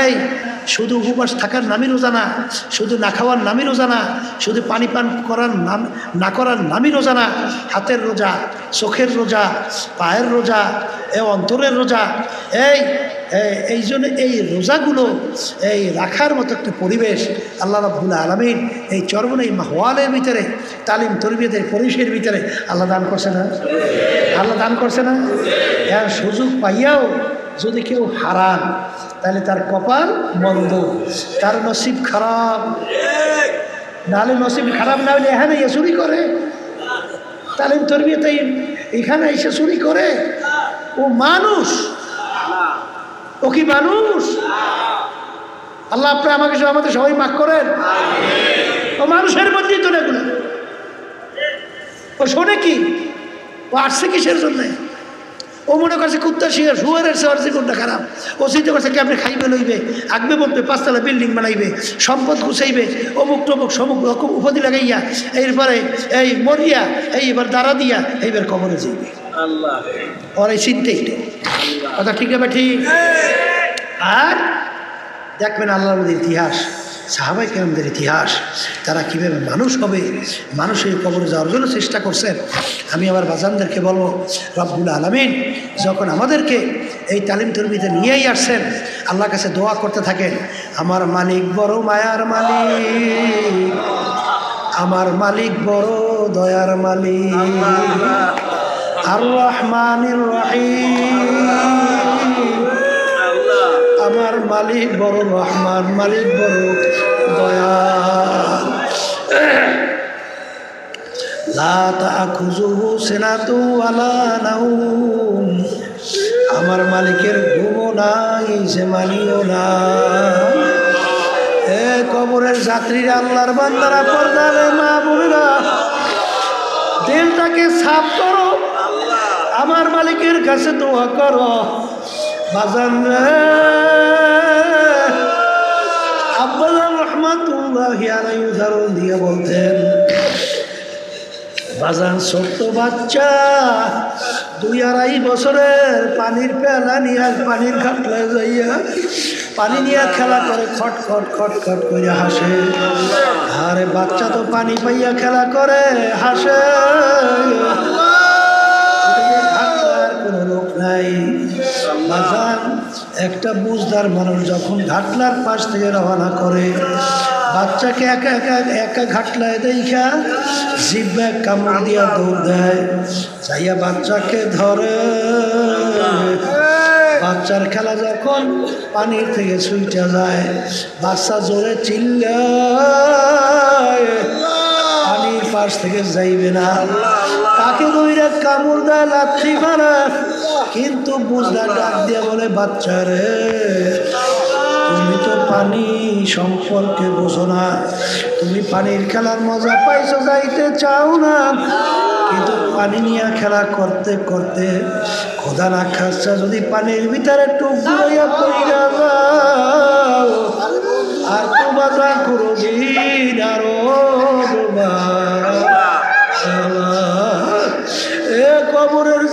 এই, শুধু উপবাস থাকার নামই রোজা না, শুধু না খাওয়ার নামই রোজা না, শুধু পানি পান করার নাম, না করার নামই রোজা না, হাতের রোজা, চোখের রোজা, পায়ের রোজা, এ অন্তরের রোজা, এই এই জন্য এই রোজাগুলো, এই রাখার মতো একটা পরিবেশ আল্লাহ রাব্বুল আলমিন এই চরমন এই মাহওয়ালের ভিতরে, তালিম তরবিয়তের পরিবেশের ভিতরে আল্লাহ দান করছে না? আল্লাহ দান করছে না? এর সুযোগ পাইয়াও যদি কেউ হারান তাহলে তার কপাল মন্দ। তার নসিব খারাপ। নাহলে নসিব খারাপ না হলে এখানে এসে চুরি করে। তালিম তরবিয়তে এখানে এসে চুরি করে। ও মানুষ। ও কি মানুষ? আল্লাহ আপনি আমাকে আমাদের সবাই মাফ করেন। ও মানুষের মধ্যেই তো এগুলো ও শোনে কি? ও আসছে কিসের জন্যে? ও মনে করছে কুত্তা শিয়ে শুয়ারের সে কোনটা খারাপ। ও চিন্তা করছে আপনি খাইবে লইবে। আগবে বলবে পাঁচতলা বিল্ডিং বানাইবে সম্পদ গুছাইবে অমুক টমুক সমুক রকম উপাধি লাগাইয়া এরপরে এই মরিয়া এই এবার দাঁড়া দিয়া এইবার কবরে যাইবে। ওর এই চিন্তাই কথা ঠিক হবে ঠিক? আর দেখবেন আল্লাহ ইতিহাস। সাহাবাই কেরামদের ইতিহাস, তারা কীভাবে মানুষ হবে মানুষের কবরে যাওয়ার জন্য চেষ্টা করছেন আমি আমার বাজানদেরকে বলব, রব্বুল আলমিন, যখন আমাদেরকে এই তালিম তরবিতে নিয়েই আসছেন, আল্লাহর কাছে দোয়া করতে থাকেন, আমার মালিক বড় মায়ার মালিক, আমার মালিক বড় দয়ার মালিক, আর রহমানির রহিম। আল্লাহ আমার মালিক বড় রহমান, মালিক বড় দয়া লা তাখুযুহু সিনাতু ওয়ালা নাউম। আমার মালিকের ঘুমও নাই, সে মানিও না। এ কবরের যাত্রীরা, আল্লাহর বান্দারা, পর্দারে মা বোনেরা দিলটাকে সাফ করো। আমার মালিকের কাছে দোয়া করো। বাজান আব্বাল রহমাতুল্লাহ আলাই উদাহরণ দিয়ে বলতেন, বাজান ছোট্ট বাচ্চা, দুই আড়াই বছরের পানির পেলা নিয়ে পানির ঘাটলায় যাইয়া পানি নিয়ে খেলা করে, খট খট খট খট করে হাসে। আরে বাচ্চা তো পানি পাইয়া খেলা করে, হাসে। নাই বাজান একটা বুঝদার মানুষ যখন ঘাটলার পাশ থেকে রওনা করে বাচ্চাকে একা একা একা ঘাটলায় দেখা জিব্বা কামড় দিয়া দৌড় দেয়। যাইয়া বাচ্চাকে ধরে। বাচ্চার খেলা যখন পানির থেকে ছুইটা যায় বাচ্চা জোরে চিল্লায়। পাশ থেকে যাইবে না। তাকে দইরা কামড় দেয় লাথি মারা। কিন্তু বুঝলা ডাক দিয়ে বলে, বাচ্চা রে, তুমি তো পানি সম্পর্কে বোঝো না। তুমি পানির খেলার মজা পাইছো যাইতে চাও না। কিন্তু পানি নিয়ে খেলা করতে করতে খোদা না খাসা, যদি পানির ভিতরে দইয়া পইরা যাও, আর তো বাজা করো দিন আরও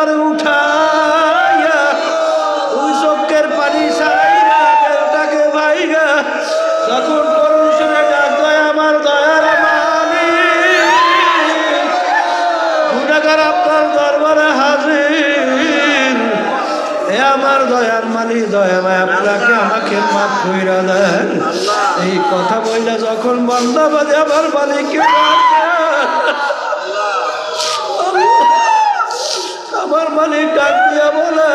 দরবারে উঠাইয়া দুই চোখের পানি সাইরা দেলটাকে ভাইগা যখন সুরে ডাক দেয়, আমার দয়ার মালিক গুণাগার আপনার দরবারে হাজির। এ আমার দয়ার মালিক দয়া আপনাকে আমাকে মাফ কইরা দেন। এই কথা বইলে যখন বন্ধ বাজে আমার মালিককে ডাক দেয়। আমার মালিক ডাক দিয়া বলে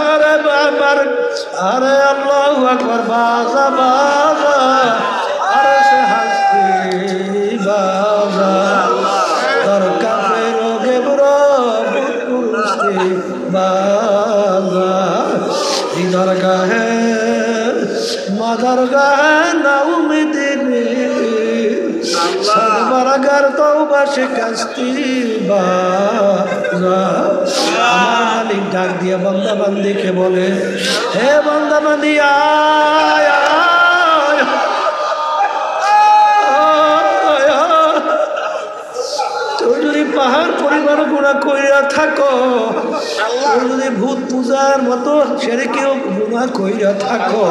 আরে আমার আরে আল্লাহ আকবর বাজা বাজা আরে সে হাসি বাজা তোর কাপে রোগে বাজা এই দরগাহে মাদার গাহে না উমিদিনী সদবরগার তওবা শিকাস্তি বাজা বান্দা বান্দিকে বলে, হে বান্দা বান্দি পাহাড় পরিবার গুণা কইরা থাকো যদি ভূত পূজার মতো ছেড়ে কেউ গুণা কইরা থাকো,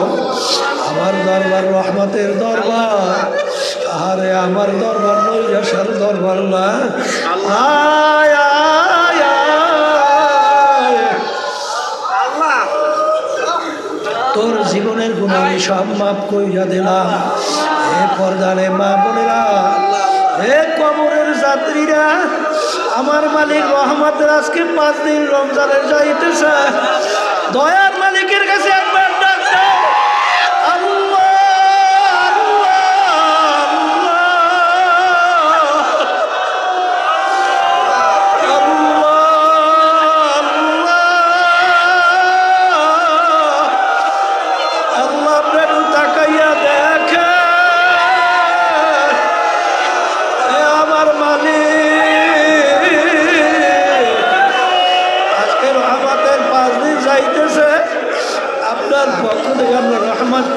আমার দরবার রহমতের দরবার আরে আমার দরবার নৈরাসার দরবার না। আয় জীবনের গুণ আমি সব মাফ কইয়া দিলাম। হে পর্দারে মা বোনেরা, হে কবরের যাত্রীরা, আমার মালিক রহমতের আজকে পাঁচ দিন রমজানের যাইতেছে। দয়ার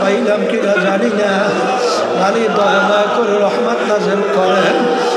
পাইলাম কিনা জানি না। মালিক দয়া করে রহমত নাজেল করেন।